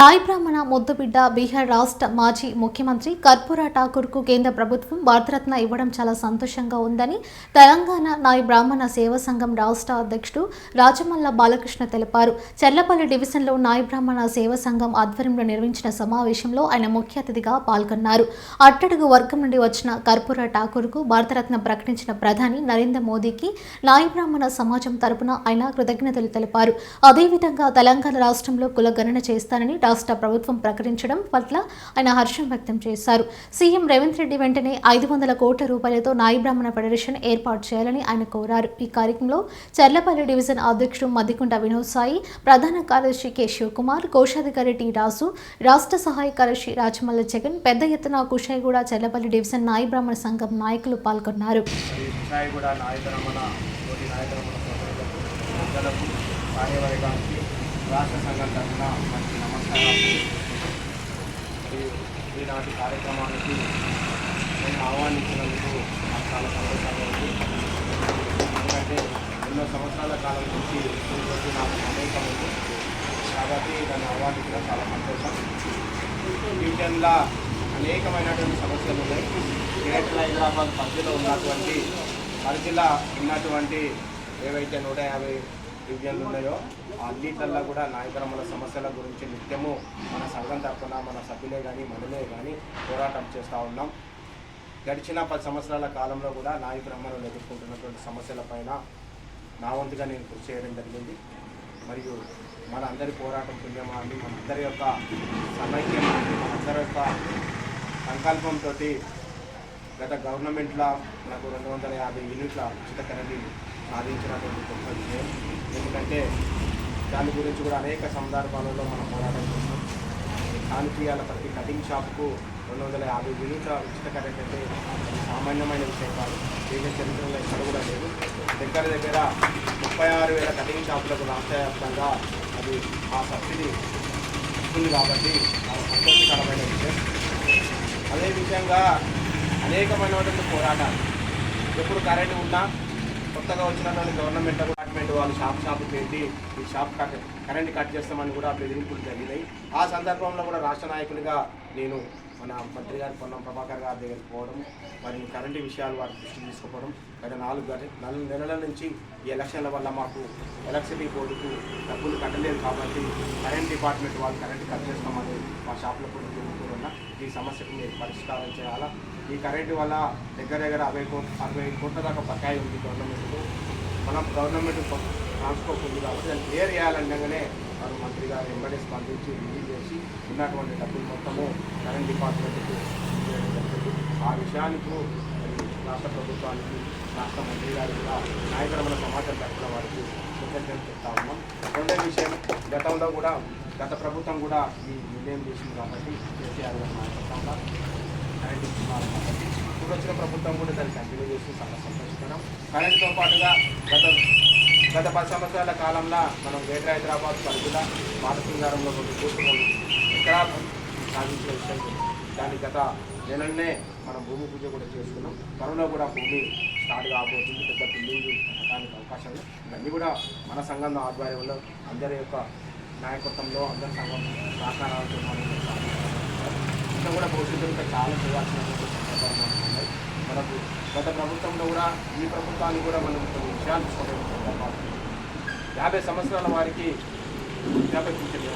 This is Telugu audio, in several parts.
సాయి బ్రాహ్మణ ముద్దుబిడ్డ బీహార్ రాష్ట్ర మాజీ ముఖ్యమంత్రి కర్పూర ఠాకూర్కు కేంద్ర ప్రభుత్వం భారతరత్న ఇవ్వడం చాలా సంతోషంగా ఉందని తెలంగాణ నాయ బ్రాహ్మణ సేవా సంఘం రాష్ట్ర అధ్యక్షుడు రాజమల్ల బాలకృష్ణ తెలిపారు. చెర్లపల్లి డివిజన్లో నాయ బ్రాహ్మణ సేవా సంఘం ఆధ్వర్యంలో నిర్వహించిన సమావేశంలో ఆయన ముఖ్య అతిథిగా పాల్గొన్నారు. అట్టడుగు వర్గం నుండి వచ్చిన కర్పూర ఠాకూర్కు భారతరత్న ప్రకటించిన ప్రధాని నరేంద్ర మోదీకి నాయి బ్రాహ్మణ సమాజం తరపున ఆయన కృతజ్ఞతలు తెలిపారు. అదేవిధంగా తెలంగాణ రాష్ట్రంలో కులగణన చేస్తానని రాష్ట్ర ప్రభుత్వం ప్రకటించడం పట్ల ఆయన హర్షం వ్యక్తం చేశారు. సీఎం రేవంత్ రెడ్డి వెంటనే ఐదు వందల కోట్ల రూపాయలతో నాయి బ్రాహ్మణ ఫెడరేషన్ ఏర్పాటు చేయాలని ఆయన కోరారు. ఈ కార్యక్రమంలో చర్లపల్లి డివిజన్ అధ్యక్షుడు మద్దికుంట వినోద్ సాయి ప్రధాన కార్యదర్శి కె. శివకుమార్ కోశాధికారి టి. రాసు రాష్ట్ర సహాయ కార్యదర్శి రాజమల్ల జగన్ పెద్ద ఎత్తున కుషాయిగూడ చర్లపల్లి డివిజన్ నాయి బ్రాహ్మణ సంఘం నాయకులు పాల్గొన్నారు. రాష్ట్ర సంఘం తరఫున మంచి ఈనాటి కార్యక్రమానికి నేను ఆహ్వానించినందుకు నాకు చాలా సంతోషంగా ఉంది. ఎందుకంటే ఎన్నో సంవత్సరాల కాలం నుంచి ఇటువంటి నాకు నమ్మకం ఉంది. కాబట్టి దాన్ని ఆహ్వానించడం చాలా సంతోషం. డివిజన్లో అనేకమైనటువంటి సమస్యలు ఉన్నాయి. గ్రేటర్ హైదరాబాద్ పరిధిలో ఉన్నటువంటి పరిధిలో ఉన్నటువంటి ఏవైతే నూట యాభై డివిజన్లు ఉన్నాయో ఆ కూడా నాయకరముల సమస్యల గురించి నిత్యము మన సంఘం తరఫున మన సభ్యులే కానీ మనమే కానీ పోరాటం చేస్తూ ఉన్నాం. గడిచిన పది సంవత్సరాల కాలంలో కూడా నాయ బ్రహ్మణులు ఎదుర్కొంటున్నటువంటి సమస్యలపైన నా వంతుగా నేను కృషి చేయడం జరిగింది. మరియు మన అందరి పోరాటం పుణ్యమాన్ని మనందరి యొక్క సమైక్యమాన్ని మనందరి యొక్క సంకల్పంతో గత గవర్నమెంట్లో మనకు రెండు వందల యాభై యూనిట్ల ఉచిత కరెంటు సాధించినటువంటి గొప్ప విషయం ఎందుకంటే దాని గురించి కూడా అనేక సందర్భాలలో మనం పోరాటం చేస్తాం. కానుకీయాల ప్రతి కటింగ్ షాప్కు రెండు వందల యాభై యూనిట్ల ఉచిత కరెంట్ అంటే సామాన్యమైన విషయం కాదు. దేశ చరిత్రలో ఎక్కడ కూడా లేదు. దగ్గర దగ్గర ముప్పై ఆరు వేల కటింగ్ షాపులకు రాష్ట్ర వ్యాప్తంగా అది ఆ సబ్సిడీ ఉంది కాబట్టి అది సంతోషకరమైన విషయం. అదే విధంగా అనేకమైనటువంటి పోరాటాలు. ఎప్పుడు కరెంట్ ఉన్నా కొత్తగా వచ్చినటువంటి గవర్నమెంట్ డిపార్ట్మెంట్ వాళ్ళు షాప్ షాప్ పెట్టి ఈ షాప్ కట్ కరెంట్ కట్ చేస్తామని కూడా బెదిరింపులు జరిగినాయి. ఆ సందర్భంలో కూడా రాష్ట్ర నాయకులుగా నేను మన మంత్రి గారు పొన్నం ప్రభాకర్ గారి దగ్గరికి పోవడం మరి కరెంటు విషయాలు వారి దృష్టికి తీసుకుపోవడం గత నాలుగు గంట నాలుగు నెలల నుంచి ఈ ఎలక్షన్ల వల్ల మాకు ఎలక్ట్రిసిటీ బోర్డుకు డబ్బులు కట్టలేదు కాబట్టి కరెంట్ డిపార్ట్మెంట్ వాళ్ళు కరెంట్ కట్ చేస్తామని మా షాప్లో కూడా తిరుగుతున్నా ఈ సమస్యకు మీరు పరిష్కారం చేయాలా? ఈ కరెంటు వల్ల దగ్గర దగ్గర అరవై కోట్ల అరవై కోట్ల దాకా బకాయి ఉంది గవర్నమెంట్కు. మనం గవర్నమెంట్ ట్రాన్స్పోర్ట్ ఉంది కాబట్టి దాన్ని క్లియర్ చేయాలనగానే వారు మంత్రి గారు ఎంబడే స్పందించి రిలీజ్ చేసి ఉన్నటువంటి డబ్బులు మొత్తము కరెంట్ డిపార్ట్మెంట్కు ఆ విషయానికి రాష్ట్ర ప్రభుత్వానికి రాష్ట్ర మంత్రి గారు కూడా నాయకరమైన సమాచారం తరఫున వారికి కృతజ్ఞతలు చెప్తా ఉన్నాం. రెండో విషయం గతంలో కూడా గత ప్రభుత్వం కూడా ఈ నిర్ణయం చేసింది కాబట్టి కేసీఆర్ గారు నాయకత్వంలో కరెంట్ ఇస్తున్నారు కాబట్టి ఇప్పుడు వచ్చిన ప్రభుత్వం కూడా దాన్ని కంటిన్యూ చేసి చాలా సంతోషకరం. కరెంట్తో పాటుగా గత గత పది సంవత్సరాల కాలంలో మనం గ్రేటర్ హైదరాబాద్ పరిధిలో బాలసింగారంలో కొన్ని కోట్లు ఎక్కడా సాధించిన విషయం దాని గత నెలనే మనం భూమి పూజ కూడా చేసుకున్నాం. త్వరలో కూడా భూమి స్టార్ట్ కాబోతుంది. పెద్ద బిల్డింగ్ కట్టడానికి అవకాశం ఇవన్నీ కూడా మన సంఘం ఆధ్వర్యంలో అందరి యొక్క నాయకత్వంలో అందరి సంఘం సహకారాలతో మనం సాధించాలి. కూడా భవిష్యత్తులో ఇంకా చాలా చేయాల్సినటువంటి సందర్భాలు మనకు ఉన్నాయి మనకు గత ప్రభుత్వంలో కూడా ఈ ప్రభుత్వాన్ని కూడా మనం కొన్ని విషయాలు తీసుకోవడం సందర్భాలు యాభై సంవత్సరాల వారికి వృద్ధాప్య పింఛన్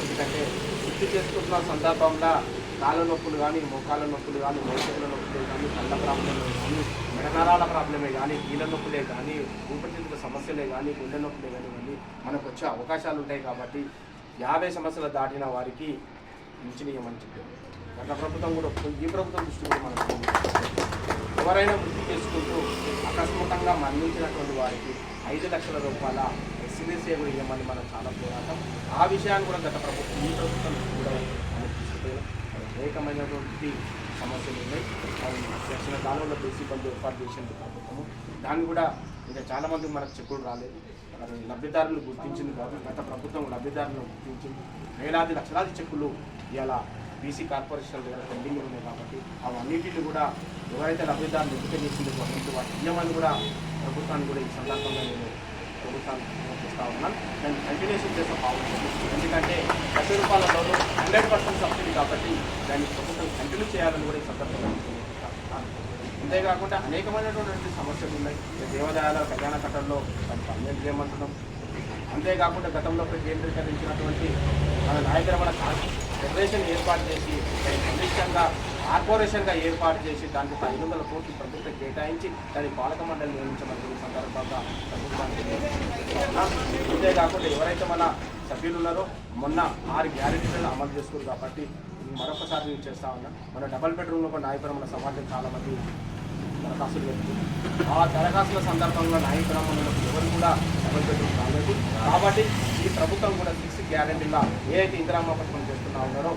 ఎందుకంటే వృత్తి చేసుకుంటున్న సందర్భంలో కాళ్ళ నొప్పులు కానీ మోకాళ్ళ నొప్పులు కానీ మోచేతుల నొప్పులే కానీ కళ్ళ ప్రాబ్లమే కానీ మెడనరాల ప్రాబ్లమే కానీ కీళ్ళ నొప్పులే కానీ ఊపిరితిత్తుల సమస్యలే కానీ గుండె నొప్పులే కానీ మనకు వచ్చే అవకాశాలు ఉంటాయి కాబట్టి యాభై సంవత్సరాలు దాటిన వారికి ఉంచనీయమని చెప్పారు. గత ప్రభుత్వం కూడా ఈ ప్రభుత్వం దృష్టి కూడా మనకు ఎవరైనా వృత్తి చేసుకుంటూ అకస్మాత్తుగా మరణించినటువంటి వారికి ఐదు లక్షల రూపాయల ఎస్సీసీ కూడా ఇవ్వమని మనం చాలా పోరాటం. ఆ విషయాన్ని కూడా గత ప్రభుత్వం ఈ ప్రభుత్వం కూడా మనం తీసుకుపోయాం అనేకమైనటువంటి సమస్యలు ఉన్నాయి. దక్షిణ కాలంలో బేసీ బంధు ఏర్పాటు చేసింది ప్రభుత్వము. దాన్ని కూడా ఇంకా చాలామంది మనకు చెక్కులు రాలేదు. లబ్ధిదారులు గుర్తించింది కాబట్టి గత ప్రభుత్వం లబ్ధిదారులను గుర్తించింది. వేలాది లక్షలాది చెక్కులు ఇలా బీసీ కార్పొరేషన్ దగ్గర పెండింగ్ ఉన్నాయి కాబట్టి అవన్నిటిని కూడా ఎవరైతే లబ్ధిదారులు ఎంపిక చేసిందో వాటి వాటి ఇవ్వమని కూడా ప్రభుత్వాన్ని కూడా ఈ సందర్భంగా నేను ప్రభుత్వాన్ని చేస్తూ ఉన్నాను దాన్ని కంటిన్యూషన్ చేస్తే బాగుంటుంది ఎందుకంటే లక్ష రూపాయలలోనూ హండ్రెడ్ పర్సెంట్ సబ్సిడీ కాబట్టి దాన్ని ప్రభుత్వం కంటిన్యూ చేయాలని కూడా ఈ సందర్భంగా అంతేకాకుండా అనేకమైనటువంటి సమస్యలు ఉన్నాయి. దేవాలయాల కళ్యాణ కట్టడంలో దాన్ని పర్మనెంట్ చేయమంటున్నాం. అంతేకాకుండా గతంలో కేంద్రీకరించినటువంటి మన నాయకుల మన ఫెడరేషన్ ఏర్పాటు చేసి దాన్ని కార్పొరేషన్గా ఏర్పాటు చేసి దానికి ఐదు వందల కోట్లు ప్రభుత్వం కేటాయించి దాని పాలక మండలి నియమించమని సందర్భంగా ప్రభుత్వానికి అంతేకాకుండా ఎవరైతే మన సభ్యులు ఉన్నారో మొన్న ఆరు గ్యారెంటీలను అమలు చేస్తున్నారు కాబట్టి మరొకసారి నేను చేస్తా ఉన్నా. మన డబల్ బెడ్రూమ్లో ఒక నాయకులు మన సమాజం చాలామంది దరఖాస్తులు పెట్టుకుంది ఆ దరఖాస్తుల సందర్భంగా నాయ ఎవరు కూడా డబల్ బెడ్రూమ్ కాలేదు. కాబట్టి ఈ ప్రభుత్వం కూడా సిక్స్ గ్యారెంటీలా ఏ అయితే ఇందిరామ్మ పథకం చేస్తున్నా ఉన్నారో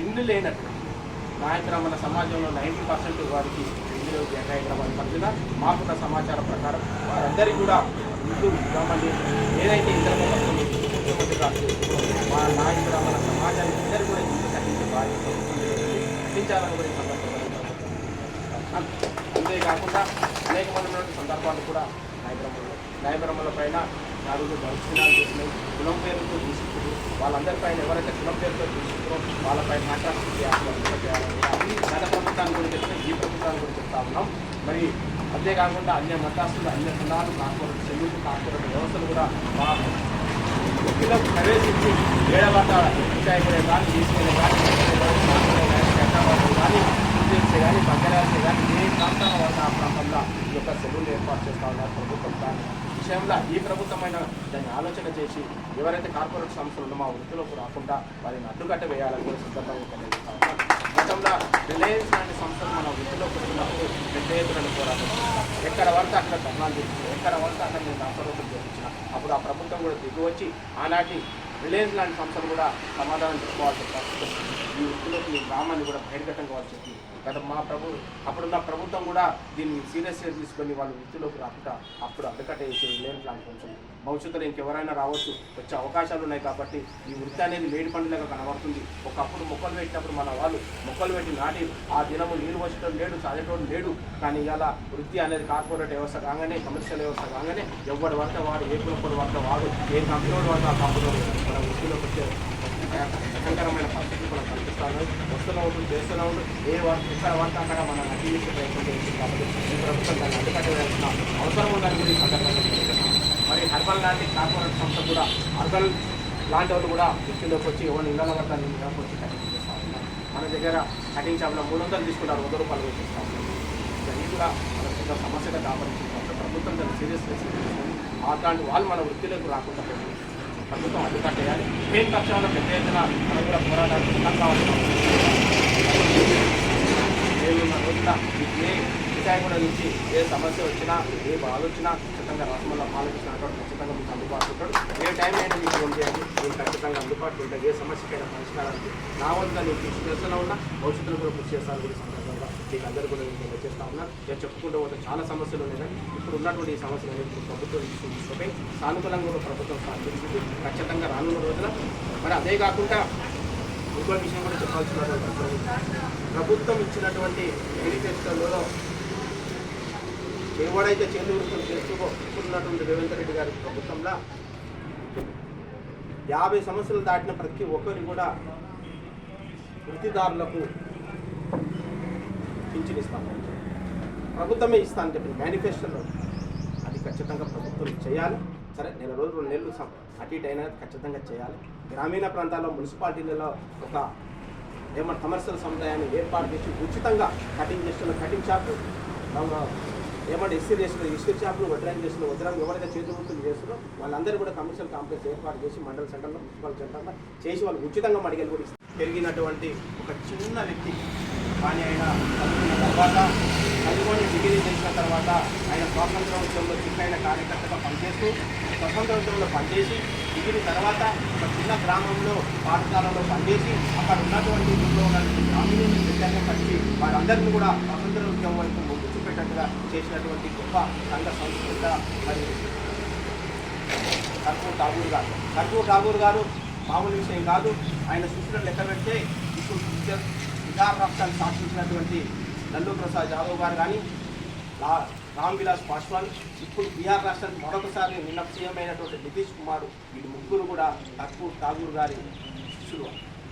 ఇల్లు లేనట్టు. నాయ బ్రాహ్మణ సమాజంలో నైంటీ పర్సెంట్ వారికి ఇందులో కేటాయించడం పట్టిన మాకున్న సమాచారం ప్రకారం వారందరికీ కూడా ఇల్లు ఇవ్వమని ఏదైతే ఇద్దరు ముఖ్యమంత్రి గారు మా నాయ బ్రాహ్మణ సమాజానికి ఇద్దరు కూడా ఇల్లు కట్టించే బాధ్యత కట్టించాలని కూడా సందర్భంగా అంతేకాకుండా అనేకమైనటువంటి సందర్భాలు కూడా నాయబ్రహ్మలో నాయబ్రహ్మల పైన నాలుగు దర్శనాలు చేసినాయి. కులం పేరుతో దూషితులు. వాళ్ళందరి పైన ఎవరైతే కులం పేరుతో తీసుకుంటారో వాళ్ళపై కాంట్రాక్ట్ చేయాలి చేయాలని గత ప్రభుత్వాన్ని కూడా చెప్తే ఈ ప్రభుత్వాన్ని కూడా చెప్తా ఉన్నాం. మరి అంతేకాకుండా అన్య మతాస్తులు అన్య కులాలు కార్పొరేట్ చెల్లింపు కార్పొరేట్ వ్యవస్థలు కూడా మా వ్యక్తులకు ప్రవేశించి ఏడవట విషయాలు కానీ తీసుకునే కానీ కానీ చేసే కానీ బంగారాసే కానీ ఏ ప్రాంతాల వల్ల ఆ ప్రాంతంలో ఈ యొక్క సెలవులు ఏర్పాటు చేస్తా ఉన్నారు? విషయంలో ఈ ప్రభుత్వమైన దాన్ని ఆలోచన చేసి ఎవరైతే కార్పొరేట్ సంస్థలు మా వృత్తిలోకి రాకుండా వారిని అడ్డుకట్ట వేయాలని కూడా సందర్భంగా తెలియజేస్తా గతంలో రిలయన్స్ లాంటి సంస్థలు మన వృత్తిలోకి వచ్చినప్పుడు పెద్ద ఎత్తున పోరాటం ఎక్కడ పడితే అక్కడ ధర్నాలు ఎక్కడ పడితే అక్కడ నేను రాష్ట్రపతి చేయించిన అప్పుడు ఆ ప్రభుత్వం కూడా దిగువచ్చి ఆనాటి రిలయన్స్ లాంటి సంస్థలు కూడా సమాధానం చెప్పుకోవాల్సిన పరిస్థితి ఈ వృత్తిలోకి ఈ గ్రామాన్ని కూడా బహిర్గతంగా కావాల్సి చెప్పి గత మా ప్రభు అప్పుడున్న ప్రభుత్వం కూడా దీన్ని సీరియస్గా తీసుకొని వాళ్ళు వృత్తిలోకి రాకుండా అప్పుడు అడ్డకట్ట వేసి రిలయన్స్ లాంటి కొంచెం భవిష్యత్తులో ఇంకెవరైనా రావచ్చు వచ్చే అవకాశాలు ఉన్నాయి కాబట్టి ఈ వృత్తి అనేది మేడి పండుగగా కనబడుతుంది. ఒకప్పుడు మొక్కలు పెట్టినప్పుడు మన వాళ్ళు మొక్కలు పెట్టి నాటి ఆ దినము నీరు వచ్చడం లేడు సాగేటోడు లేడు. కానీ ఇలా వృత్తి అనేది కార్పొరేట్ వ్యవస్థ కాగానే కమర్షియల్ వ్యవస్థ కాగానే ఎవరి వద్ద వాడు ఏ కులపడు వద్ద వాడు ఏ కంపెనీ వద్ద ఆ కంపెనీ మన వృత్తిలోకి వచ్చే భయంకరమైన పరిస్థితులు మనం కల్పిస్తాను వస్తూనే ఉంటుంది చేస్తూనే ఉంటుంది ఏ వార్త ఇక్కడ వార్త అక్కడ మనం నటి చేసే ప్రయత్నం చేస్తుంది కాబట్టి ఈ ప్రభుత్వం దాన్ని అడ్డుకట్టవలసిన అవసరం ఉందని కూడా సందర్భంగా మరి హర్బల్ లాంటి కార్పొరేట్ సంస్థ కూడా హర్బల్ లాంటి వాళ్ళు కూడా వృత్తిలోకి వచ్చి ఎవరిని ఇళ్ళ వద్ద ఇళ్ళకి వచ్చి కటింగ్ చేస్తూ ఉన్నారు. మన దగ్గర కటింగ్ షాప్లో మూడు వందలు తీసుకుంటారు వంద రూపాయలు కూడా ఉన్నారు. ఇవన్నీ కూడా మన పెద్ద సమస్యగా కాపాడించింది కాబట్టి ప్రభుత్వం దాన్ని సీరియస్ తీసుకొని అట్లాంటి వాళ్ళు మన వృత్తిలోకి రాకుండా ప్రభుత్వం ప్రభుత్వం అడ్డుకట్టేయాలి పేరు పక్షంలో పెద్ద ఎత్తున మనం కూడా పోరాటాలు సిద్ధం కావాల్సిన ఏడున్న రోజున ఏ విషయం నుంచి ఏ సమస్య వచ్చినా ఏ బాధ వచ్చినా ఖచ్చితంగా రాష్ట్రంలో ఆలోచించిన ఖచ్చితంగా మీకు అందుబాటులో ఉంటాడు ఏ టైం అయినా మీకు ఫోన్ చేయండి నేను ఖచ్చితంగా అందుబాటులో ఉంటాను ఏ సమస్యకైనా పరిష్కారానికి నా వద్ద నేను కృషి చేస్తూనే ఉన్నా భవిష్యత్తులో కూడా కృషి చేస్తాను మీకు అందరూ కూడా నేను తెలియజేస్తా ఉన్నా. నేను చెప్పుకుంటూ పోతే చాలా సమస్యలు ఉన్నాయి ఇప్పుడు ఉన్నటువంటి ఈ సమస్యలు అనేది ఇప్పుడు ప్రభుత్వం తీసుకుంటే సానుకూలంగా కూడా ప్రభుత్వం సాధించింది ఖచ్చితంగా రానున్న రోజున మరి అదే కాకుండా ఇంకో విషయం కూడా చెప్పాల్సిన ప్రభుత్వం ఇచ్చినటువంటి మేనిఫెస్టోలో ఎవడైతే చేతి వృత్తులు చేస్తూ ఇప్పుడున్నటువంటి రేవంత్ రెడ్డి గారి ప్రభుత్వంలో యాభై సంవత్సరాలు దాటిన ప్రతి ఒక్కరు కూడా వృత్తిదారులకు పింఛన్ ఇస్తాను ప్రభుత్వమే ఇస్తాను చెప్పిన మేనిఫెస్టోలో అది ఖచ్చితంగా ప్రభుత్వం చేయాలి. సరే నెల రోజులు రెండు నెలలు సం- అటు ఇటు అయినా ఖచ్చితంగా చేయాలి. గ్రామీణ ప్రాంతాల్లో మున్సిపాలిటీలలో ఒక ఏమన్నా కమర్షియల్ సముదాయాన్ని ఏర్పాటు చేసి ఉచితంగా కటింగ్ చేస్తున్న కటింగ్ షాపు ఏమంటే ఎస్సీ చేసిన ఇస్త్రీ షాపులు వడ్రాయింగ్ చేసిన వడ్రాయింగ్ ఎవరైతే చేతి వృత్తులు చేస్తున్నారో వాళ్ళందరూ కూడా కమర్షియల్ కాంప్లెక్స్ ఏర్పాటు చేసి మండల సెంటర్లో మున్సిపల్ సెంటర్లో చేసి వాళ్ళు ఉచితంగా మడిగలు కూడా పెరిగినటువంటి ఒక చిన్న వ్యక్తి కానీ ఆయన చదువుకున్న తర్వాత చదువుకొని డిగ్రీ చేసిన తర్వాత ఆయన స్వాతంత్ర ఉద్యమంలో చిన్న కార్యకర్తగా పనిచేస్తూ స్వతంత్ర ఉద్యమంలో పనిచేసి డిగ్రీ తర్వాత ఒక చిన్న గ్రామంలో పాఠశాలలో పనిచేసి అక్కడ ఉన్నటువంటి ఊళ్ళో ఉన్నటువంటి గ్రామీణ ప్రత్యేకంగా కలిసి వారందరినీ కూడా స్వతంత్ర ఉద్యమం వైపు మొగ్గు చూపేటట్టుగా చేసినటువంటి గొప్ప సంఘ సంస్కృత మరి కర్పూర్ ఠాగూర్ గారు. కర్పూర్ ఠాగూర్ గారు మామూలు విషయం కాదు. ఆయన సూచనలు లెక్క పెడితే ఇప్పుడు విద్యా- రాష్ట్రాన్ని శాసించినటువంటి లల్లు ప్రసాద్ యాదవ్ గారు కానీ రామ్ విలాస్ పాస్వాన్ ఇప్పుడు బీహార్ రాష్ట్రానికి మరొకసారి నిన్న సీఎం నితీష్ కుమార్ వీళ్ళు ముగ్గురు కూడా కర్పూర్ ఠాగూర్ గారి శిష్యులు.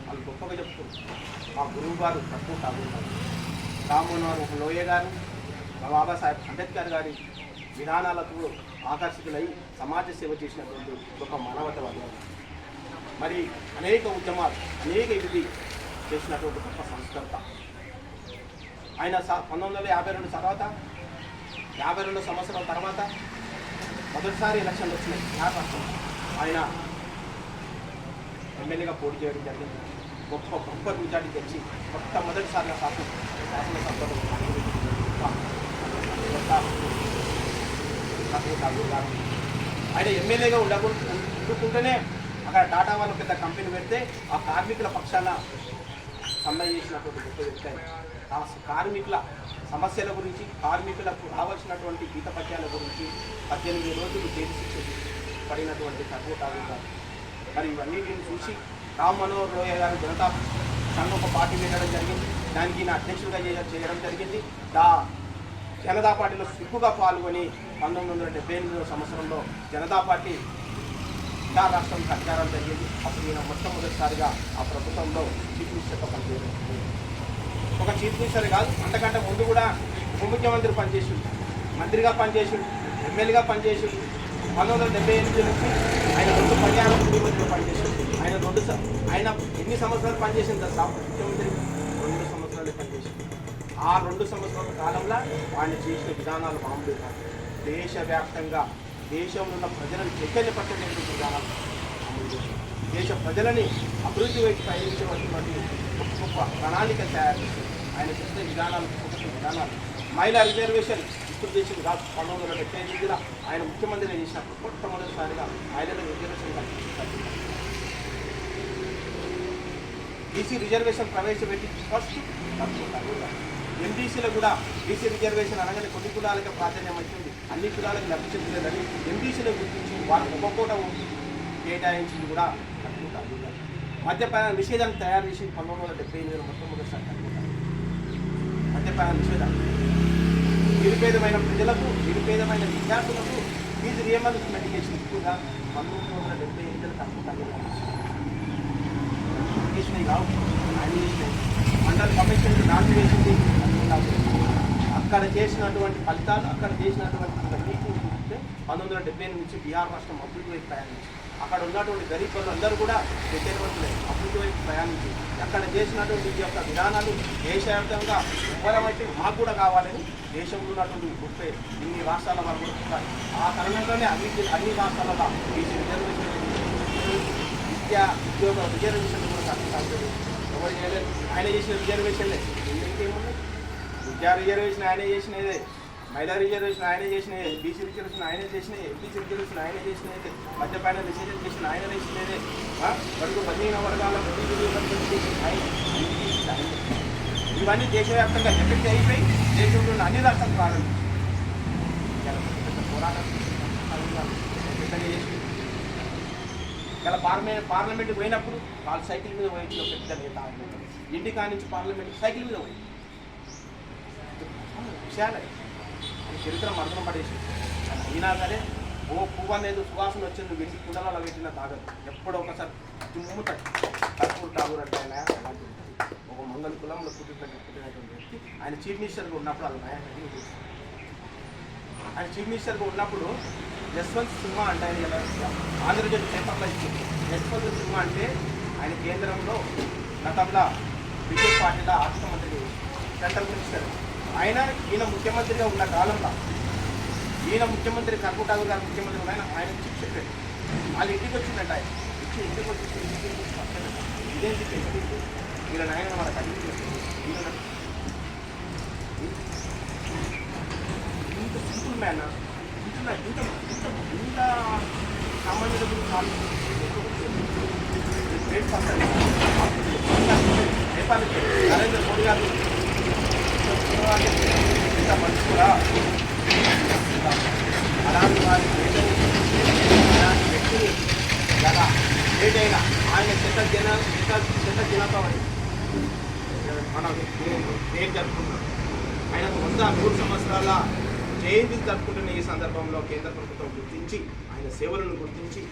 వాళ్ళు గొప్పగా చెప్తున్నారు. మా గురువు గారు కర్పూర్ ఠాగూర్ గారు. రామ్మోహన్ లోయ గారు బాబాసాహెబ్ అంబేద్కర్ గారి విధానాలకు ఆకర్షితులై సమాజ సేవ చేసినటువంటి ఒక మానవతవాది. మరి అనేక ఉద్యమాలు అనేక ఇది చేసినటువంటి గొప్ప సంస్కర్త. ఆయన స పంతొమ్మిది వందల యాభై రెండు తర్వాత యాభై రెండు సంవత్సరాల తర్వాత మొదటిసారి ఎలక్షన్లు వచ్చినాయి. బిహార్ ఆయన ఎమ్మెల్యేగా పోటీ చేయడం జరిగింది. గొప్ప గొప్ప మెజార్టీ తెచ్చి మొట్టమొదటిసారిగా శాసన శాసనసభలో ఆయన ఎమ్మెల్యేగా ఉండకుండా ఉండుకుంటేనే అక్కడ టాటా వాళ్ళు పెద్ద కంపెనీ పెడితే ఆ కార్మికుల పక్షాన సమ్మె చేసినటువంటి గొప్ప వ్యక్తి ఆ కార్మికుల సమస్యల గురించి కార్మికులకు రావాల్సినటువంటి గీత పద్యాల గురించి పద్దెనిమిది రోజులు జైలు శిక్ష పడినటువంటి తక్కువ ఠాగూర్ మరి ఇవన్నిటిని చూసి రామ్ మనోహర్ లోయ గారు జనతా సంఘం ఒక పార్టీ పెట్టడం జరిగింది. దానికి ఈయన అధ్యక్షుడిగా చేయడం జరిగింది. దా జనతా పార్టీలో సిగ్గుగా పాల్గొని పంతొమ్మిది వందల డెబ్బై ఎనిమిదో సంవత్సరంలో జనతా పార్టీ బీహార్ రాష్ట్రానికి అధికారం జరిగింది. అప్పుడు ఈయన మొట్టమొదటిసారిగా ఆ ప్రభుత్వంలో చీఫ్ మినిస్టర్గా పనిచేయడం ఒక చీఫ్ మినిస్టర్ కాదు అంతకంటే ముందు కూడా ఉప ముఖ్యమంత్రి పనిచేసిండు. మంత్రిగా పనిచేసి ఎమ్మెల్యేగా పనిచేసిండు. పంతొమ్మిది వందల డెబ్బై ఎనిమిది నుంచి ఆయన రెండు పర్యావరణ ముఖ్యమంత్రిగా పనిచేసిండు. ఆయన రెండు ఆయన ఎన్ని సంవత్సరాలు పనిచేసింది సార్ ముఖ్యమంత్రి రెండు సంవత్సరాలు పనిచేసింది ఆ రెండు సంవత్సరాల కాలంలో ఆయన చేసిన విధానాలు మామూలు కాదు. దేశవ్యాప్తంగా దేశంలో ఉన్న ప్రజలను చైతన్య విధానాలు విధానం దేశ ప్రజలని అభివృద్ధి వైపు ప్రయాణించవలసినటువంటి గొప్ప గొప్ప ప్రణాళిక తయారు చేశారు. ఆయన చేసిన విధానాలు గొప్ప విధానాలు. మహిళా రిజర్వేషన్ ఇప్పుడు చేసింది కాదు పంతొమ్మిది వందల డెబ్బై ఎనిమిదిలో ఆయన ముఖ్యమంత్రిగా చేసినప్పుడు మొట్టమొదటిసారిగా మహిళల రిజర్వేషన్ బీసీ రిజర్వేషన్ ప్రవేశపెట్టి ఫస్ట్ ఎంబీసీలో కూడా బీసీ రిజర్వేషన్ అనగానే కొన్ని కులాలకు ప్రాధాన్యం వచ్చింది. అన్ని కులాలకు లభించలేదని ఎంబీసీలో గుర్తించి వాళ్ళకి ఒక్కొక్క కేటాయించింది కూడా కట్టుకుంటారు మద్యపాన నిషేధాన్ని తయారు చేసి పంతొమ్మిది వందల డెబ్బై ఎనిమిది మొట్టమొదటిసారి కట్టుకుంటారు మద్యపాన నిషేధం. నిరుపేదమైన ప్రజలకు నిరుపేదమైన విద్యార్థులకు ఫీజు రియంబర్స్మెంట్ మెడికేషన్ ఎక్కువగా పంతొమ్మిది వందల డెబ్బై ఎనిమిదిలో కట్టుకుంటారు కావు మండల కమిషన్ నామినేషన్ అక్కడ చేసినటువంటి ఫలితాలు అక్కడ చేసినటువంటి మీటింగ్ చూస్తే పంతొమ్మిది వందల డెబ్బై ఎనిమిది నుంచి బీహార్ రాష్ట్రం అభివృద్ధి వైపు ప్రయాణించి అక్కడ ఉన్నటువంటి గరీబ్ అందరూ కూడా చైతన్యవంతులై అభివృద్ధి వైపు ప్రయాణించి అక్కడ చేసినటువంటి ఈ యొక్క విధానాలు దేశవ్యాప్తంగా ఎవ్వరమైతే మాకు కూడా కావాలని దేశంలో ఉన్నటువంటి గొప్ప ఇన్ని రాష్ట్రాల వారు కూడా ఉంటారు. ఆ తరుణంలోనే అన్ని అన్ని రాష్ట్రాలలో ఈ రిజర్వేషన్ విద్యా ఉద్యోగ రిజర్వేషన్ కూడా సాధించాలి ఎవరు చేయలేదు? ఆయన చేసిన రిజర్వేషన్లే రిజర్వేషన్ ఆయనే చేసినదే. మహిళా రిజర్వేషన్ ఆయనే చేసినదే. బీసీ రిజర్వేషన్ ఆయనే చేసినవి ఎంపీసీ రిజర్వేషన్ ఆయనే చేసినదే. మద్యపాన రిజర్వేషన్ ఆయన చేసినదే. వరకు పదిహేను వర్గాల చేసిన ఆయన. ఇవన్నీ దేశవ్యాప్తంగా ఎఫెక్ట్ అయిపోయి దేశంలో అన్ని రాష్ట్రాలు ప్రారంభం. ఇలా పెద్ద పోరాటం. ఇలా పార్లమెంట్ పార్లమెంట్కి పోయినప్పుడు వాళ్ళు సైకిల్ మీద పోయించిన పెద్ద నేత ఇంటి నుంచి పార్లమెంట్ సైకిల్ మీద పోయింది. విషయాలే. చరిత్ర మరణం పడేసి అయినా సరే ఓ పువ్వు అనేది సువాసన వచ్చింది వెండి కుండలలో పెట్టిన తాగదు ఎప్పుడో ఒకసారి తుమ్ము తక్కువ ఠాగూర్ అంటే ఆయన ఒక మంగళ కులంలో పుట్టిన పుట్టినటువంటి వ్యక్తి. ఆయన చీఫ్ మినిస్టర్గా ఉన్నప్పుడు వాళ్ళ నాయకుడిని ఆయన చీఫ్ మినిస్టర్గా ఉన్నప్పుడు యశ్వంత్ సినిమా అంటే ఆయన ఎలా ఆంధ్రజ్యోతి పేపర్లో ఇచ్చింది. యశ్వంత్ సినిమా అంటే ఆయన కేంద్రంలో గతంలో బీజేపీ పార్టీలో ఆర్థిక మంత్రి సెంట్రల్ మినిస్టర్. ఆయన ఈయన ముఖ్యమంత్రిగా ఉన్న కాలంలో ఈయన ముఖ్యమంత్రి కర్పూ ఠాగూర్ గారు ముఖ్యమంత్రి ఆయన ఆయన శిక్ష చెప్పాడు వాళ్ళు ఇంటికి వచ్చిందంట ఆయన ఇచ్చి ఇంటికి వచ్చి ఇంటికి వచ్చి ఇదేంటి వీళ్ళ నాయన వాళ్ళకి అన్ని ఇంత సింపుల్ మ్యాన్ ఇంత ఇంత ఇంత ఇంత సామాన్యుల గురించి ఆలోచించి గ్రేట్ నరేంద్ర మోడీ గారు కూడా అలాంటి వారి అలాంటి వ్యక్తిని ఎలా ఏదైనా ఆయన చెత్త జన చెత్త చెత్త జనతామని మనం పేరు జరుపుకుంటాం ఆయనకు వంద మూడు సంవత్సరాల జయంతి జరుపుకుంటున్న ఈ సందర్భంలో కేంద్ర ప్రభుత్వం గుర్తించి ఆయన సేవలను గుర్తించి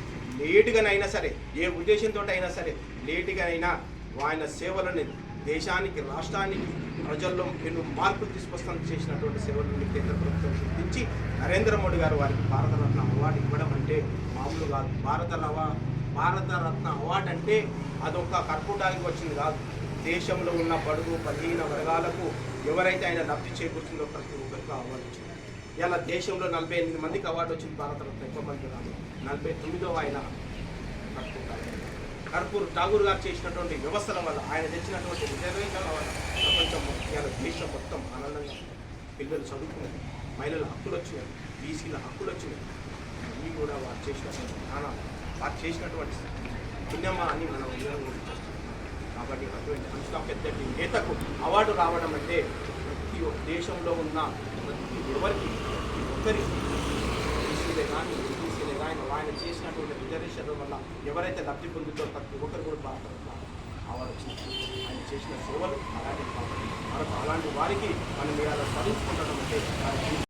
లేటుగానైనా సరే ఏ ఉద్దేశంతో అయినా సరే లేటుగానైనా ఆయన సేవలను దేశానికి రాష్ట్రానికి ప్రజల్లో ఎన్నో మార్పులు తీసుకొస్తాను చేసినటువంటి సేవలను కేంద్ర ప్రభుత్వం గుర్తించి నరేంద్ర మోడీ గారు వారికి భారతరత్న అవార్డు ఇవ్వడం అంటే మామూలు కాదు. భారత భారతరత్న అవార్డు అంటే అదొక కర్పూటానికి వచ్చింది కాదు. దేశంలో ఉన్న బడుగు బలహీన వర్గాలకు ఎవరైతే ఆయన లబ్ధి చేకూర్చిందో ప్రతి ఒక్కరికి అవార్డు వచ్చింది. ఇలా దేశంలో నలభై ఎనిమిది మందికి అవార్డు వచ్చింది భారతరత్న. ఎక్కువ మంది కాదు నలభై తొమ్మిదో ఆయన కర్పూర్ కర్పూర్ ఠాగూర్ గారు చేసినటువంటి వ్యవస్థల వల్ల ఆయన తెచ్చినటువంటి రిజర్వేషన్ల వల్ల ప్రపంచం ఇవాళ దేశం మొత్తం ఆనందంగా పిల్లలు చదువుకున్నారు. మహిళల హక్కులు వచ్చినాయి. బీసీల హక్కులు వచ్చినాయి. అన్నీ కూడా వారు చేసినటువంటి జ్ఞానం వారు చేసినటువంటి పుణ్యమా అని మనం అందరం కాబట్టి అటువంటి అంత పెద్దటి నేతకు అవార్డు రావడం అంటే ప్రతి ఒక్క దేశంలో ఉన్న ప్రతి ఎవరికి ఒక్కరికి బీసీలే కానీ ఆయన చేసినటువంటి రిజర్వేషన్ల వల్ల ఎవరైతే లబ్ధి పొందుతారో ప్రతి ఒక్కరు కూడా భారత అవార్డు ఆయన చేసిన సేవలు అలాంటి మరొక అలాంటి వారికి మనం ఇవాళ స్మరించుకుంటాం అంటే